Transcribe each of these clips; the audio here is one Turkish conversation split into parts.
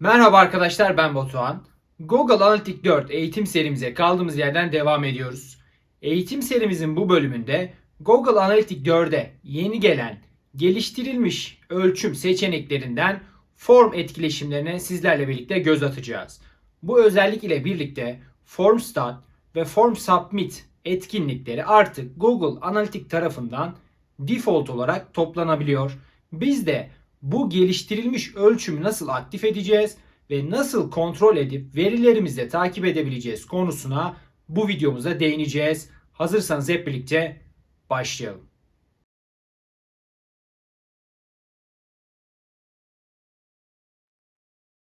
Merhaba arkadaşlar ben Batuhan. Google Analytics 4 eğitim serimize kaldığımız yerden devam ediyoruz. Eğitim serimizin bu bölümünde Google Analytics 4'e yeni gelen geliştirilmiş ölçüm seçeneklerinden form etkileşimlerine sizlerle birlikte göz atacağız. Bu özellik ile birlikte Form Start ve Form Submit etkinlikleri artık Google Analytics tarafından default olarak toplanabiliyor. Biz de bu geliştirilmiş ölçümü nasıl aktif edeceğiz ve nasıl kontrol edip verilerimizi takip edebileceğiz konusuna bu videomuzda değineceğiz. Hazırsanız hep birlikte başlayalım.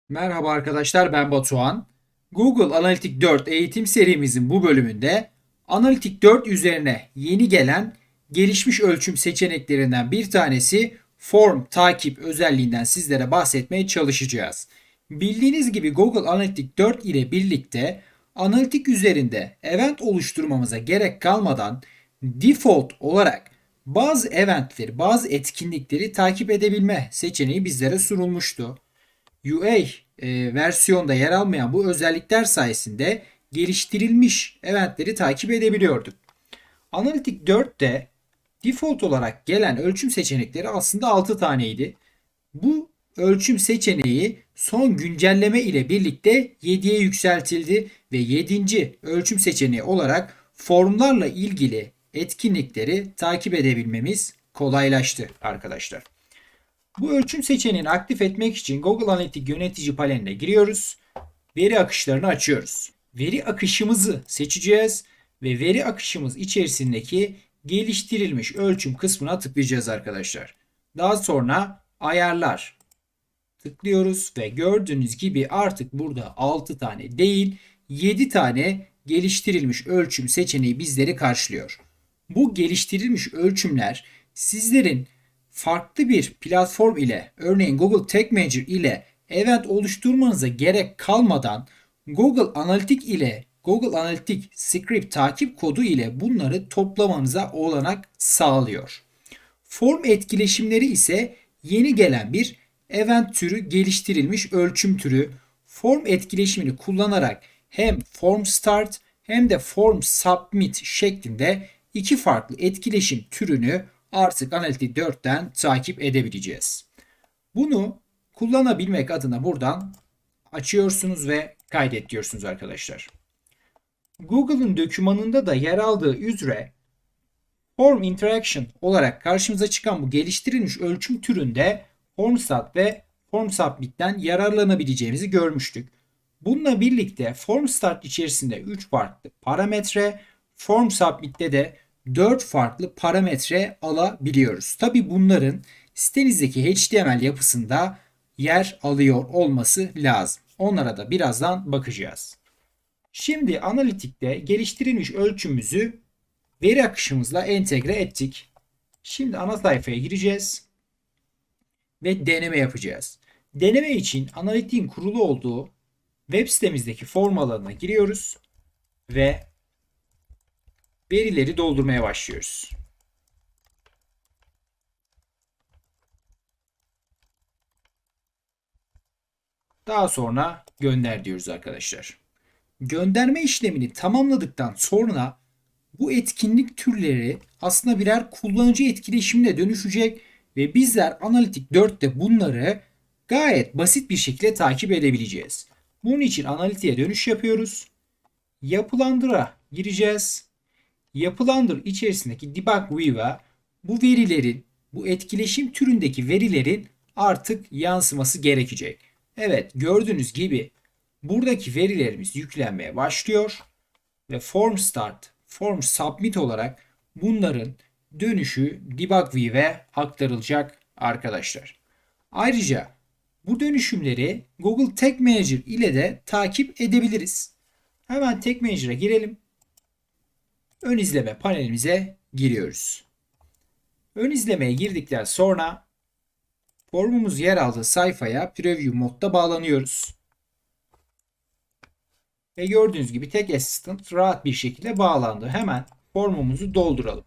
Merhaba arkadaşlar ben Batuhan. Google Analytics 4 eğitim serimizin bu bölümünde Analytics 4 üzerine yeni gelen gelişmiş ölçüm seçeneklerinden bir tanesi form takip özelliğinden sizlere bahsetmeye çalışacağız. Bildiğiniz gibi Google Analytics 4 ile birlikte analitik üzerinde event oluşturmamıza gerek kalmadan default olarak bazı eventleri, bazı etkinlikleri takip edebilme seçeneği bizlere sunulmuştu. UA e, versiyonda yer almayan bu özellikler sayesinde geliştirilmiş eventleri takip edebiliyorduk. Analytics 4'te default olarak gelen ölçüm seçenekleri aslında 6 taneydi. Bu ölçüm seçeneği son güncelleme ile birlikte 7'ye yükseltildi ve 7. ölçüm seçeneği olarak formlarla ilgili etkinlikleri takip edebilmemiz kolaylaştı arkadaşlar. Bu ölçüm seçeneğini aktif etmek için Google Analytics yönetici paneline giriyoruz. Veri akışlarını açıyoruz. Veri akışımızı seçeceğiz ve veri akışımız içerisindeki geliştirilmiş ölçüm kısmına tıklayacağız arkadaşlar. Daha sonra ayarlar tıklıyoruz ve gördüğünüz gibi artık burada 6 tane değil 7 tane geliştirilmiş ölçüm seçeneği bizleri karşılıyor. Bu geliştirilmiş ölçümler sizlerin farklı bir platform ile örneğin Google Tag Manager ile event oluşturmanıza gerek kalmadan Google Analytics ile Google Analytics script takip kodu ile bunları toplamanıza olanak sağlıyor. Form etkileşimleri ise yeni gelen bir event türü geliştirilmiş ölçüm türü. Form etkileşimini kullanarak hem form start hem de form submit şeklinde iki farklı etkileşim türünü artık Analytics 4'ten takip edebileceğiz. Bunu kullanabilmek adına buradan açıyorsunuz ve kaydet diyorsunuz arkadaşlar. Google'ın dokümanında da yer aldığı üzere Form Interaction olarak karşımıza çıkan bu geliştirilmiş ölçüm türünde FormStat ve FormSubmit'ten yararlanabileceğimizi görmüştük. Bununla birlikte FormStart içerisinde 3 farklı parametre, FormSubmit'te de 4 farklı parametre alabiliyoruz. Tabi bunların sitenizdeki HTML yapısında yer alıyor olması lazım. Onlara da birazdan bakacağız. Şimdi analitikte geliştirilmiş ölçümümüzü veri akışımızla entegre ettik. Şimdi ana sayfaya gireceğiz ve deneme yapacağız. Deneme için analitiğin kurulu olduğu web sitemizdeki form alanına giriyoruz ve verileri doldurmaya başlıyoruz. Daha sonra gönder diyoruz arkadaşlar. Gönderme işlemini tamamladıktan sonra bu etkinlik türleri aslında birer kullanıcı etkileşimine dönüşecek ve bizler Analitik 4'te bunları gayet basit bir şekilde takip edebileceğiz. Bunun için analitiğe dönüş yapıyoruz. Yapılandıra gireceğiz. Yapılandır içerisindeki debug view'a bu verilerin, bu etkileşim türündeki verilerin artık yansıması gerekecek. Evet gördüğünüz gibi buradaki verilerimiz yüklenmeye başlıyor ve form start, form submit olarak bunların dönüşü debug view'e aktarılacak arkadaşlar. Ayrıca bu dönüşümleri Google Tag Manager ile de takip edebiliriz. Hemen Tag Manager'a girelim. Ön izleme panelimize giriyoruz. Ön izlemeye girdikten sonra formumuz yer aldığı sayfaya Preview modda bağlanıyoruz. Ve gördüğünüz gibi tek assistant rahat bir şekilde bağlandı. Hemen formumuzu dolduralım.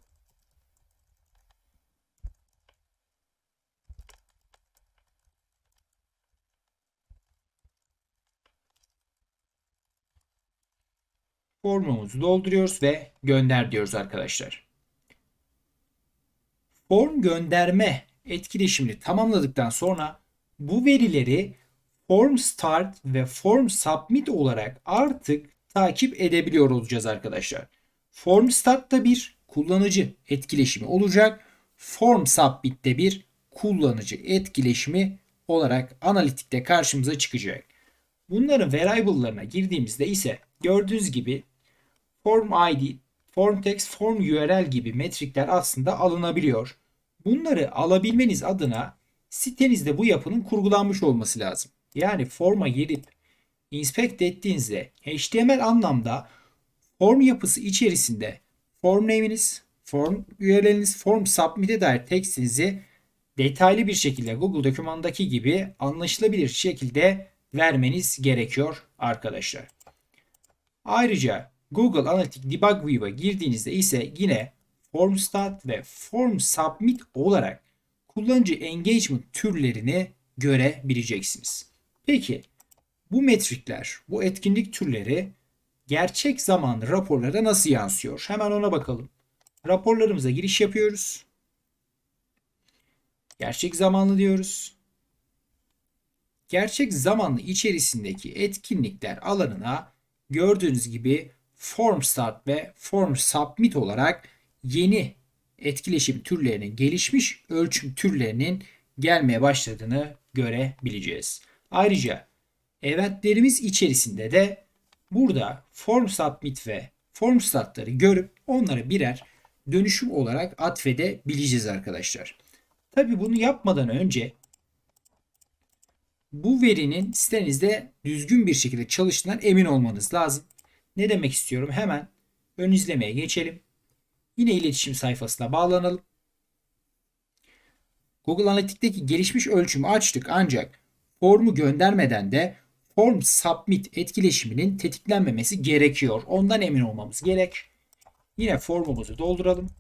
formumuzu dolduruyoruz ve gönder diyoruz arkadaşlar. Form gönderme etkileşimini tamamladıktan sonra bu verileri form start ve form submit olarak artık takip edebiliyor olacağız arkadaşlar. Form start'ta bir kullanıcı etkileşimi olacak. Form submit'te bir kullanıcı etkileşimi olarak analitikte karşımıza çıkacak. Bunların variable'larına girdiğimizde ise gördüğünüz gibi form ID, form text, form URL gibi metrikler aslında alınabiliyor. Bunları alabilmeniz adına sitenizde bu yapının kurgulanmış olması lazım. Yani forma girip inspect ettiğinizde HTML anlamda form yapısı içerisinde form name'iniz, form URL'iniz, form submit'e dair tekstinizi detaylı bir şekilde Google dokümandaki gibi anlaşılabilir şekilde vermeniz gerekiyor arkadaşlar. Ayrıca Google Analytics Debug View'a girdiğinizde ise yine Form Start ve Form Submit olarak kullanıcı engagement türlerini görebileceksiniz. Peki bu metrikler, bu etkinlik türleri gerçek zamanlı raporlara nasıl yansıyor? Hemen ona bakalım. Raporlarımıza giriş yapıyoruz. Gerçek zamanlı diyoruz. Gerçek zamanlı içerisindeki etkinlikler alanına gördüğünüz gibi Form Start ve Form Submit olarak yeni etkileşim türlerinin gelişmiş ölçüm türlerinin gelmeye başladığını görebileceğiz. Ayrıca eventlerimiz içerisinde de burada Form Submit ve Form Start'ları görüp onları birer dönüşüm olarak atfedebileceğiz arkadaşlar. Tabi bunu yapmadan önce bu verinin sitenizde düzgün bir şekilde çalıştığından emin olmanız lazım. Ne demek istiyorum? Hemen ön izlemeye geçelim. Yine iletişim sayfasına bağlanalım. Google Analytics'teki gelişmiş ölçümü açtık ancak formu göndermeden de form submit etkileşiminin tetiklenmemesi gerekiyor. Ondan emin olmamız gerek. Yine formumuzu dolduralım.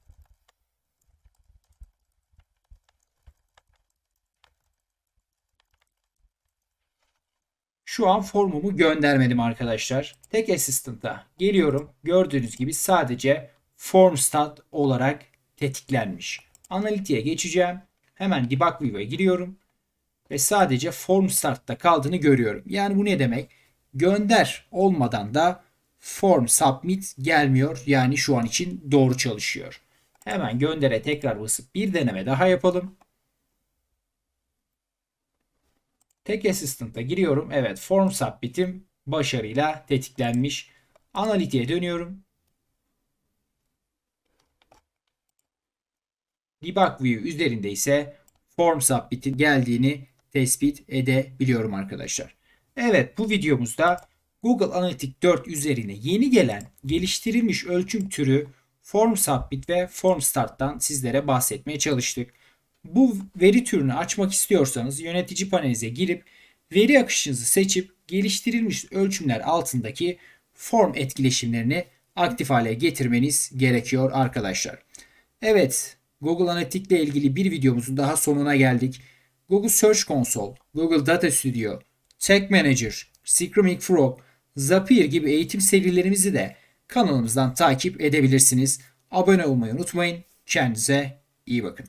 Şu an formumu göndermedim arkadaşlar. Tek Assistant'a geliyorum. Gördüğünüz gibi sadece form start olarak tetiklenmiş. Analytics'e geçeceğim. Hemen debug view'a giriyorum. Ve sadece form start'ta kaldığını görüyorum. Yani bu ne demek? Gönder olmadan da form submit gelmiyor. Yani şu an için doğru çalışıyor. Hemen göndere tekrar basıp bir deneme daha yapalım. Tek Assistant'a giriyorum. Evet form submit'im başarıyla tetiklenmiş. Analytics'e dönüyorum. Debug View üzerinde ise form submit'in geldiğini tespit edebiliyorum arkadaşlar. Evet bu videomuzda Google Analytics 4 üzerine yeni gelen geliştirilmiş ölçüm türü Form Submit ve Form Start'tan sizlere bahsetmeye çalıştık. Bu veri türünü açmak istiyorsanız yönetici panelinize girip veri akışınızı seçip geliştirilmiş ölçümler altındaki form etkileşimlerini aktif hale getirmeniz gerekiyor arkadaşlar. Evet Google Analytics ile ilgili bir videomuzun daha sonuna geldik. Google Search Console, Google Data Studio, Tag Manager, Screaming Frog, Zapier gibi eğitim serilerimizi de kanalımızdan takip edebilirsiniz. Abone olmayı unutmayın. Kendinize iyi bakın.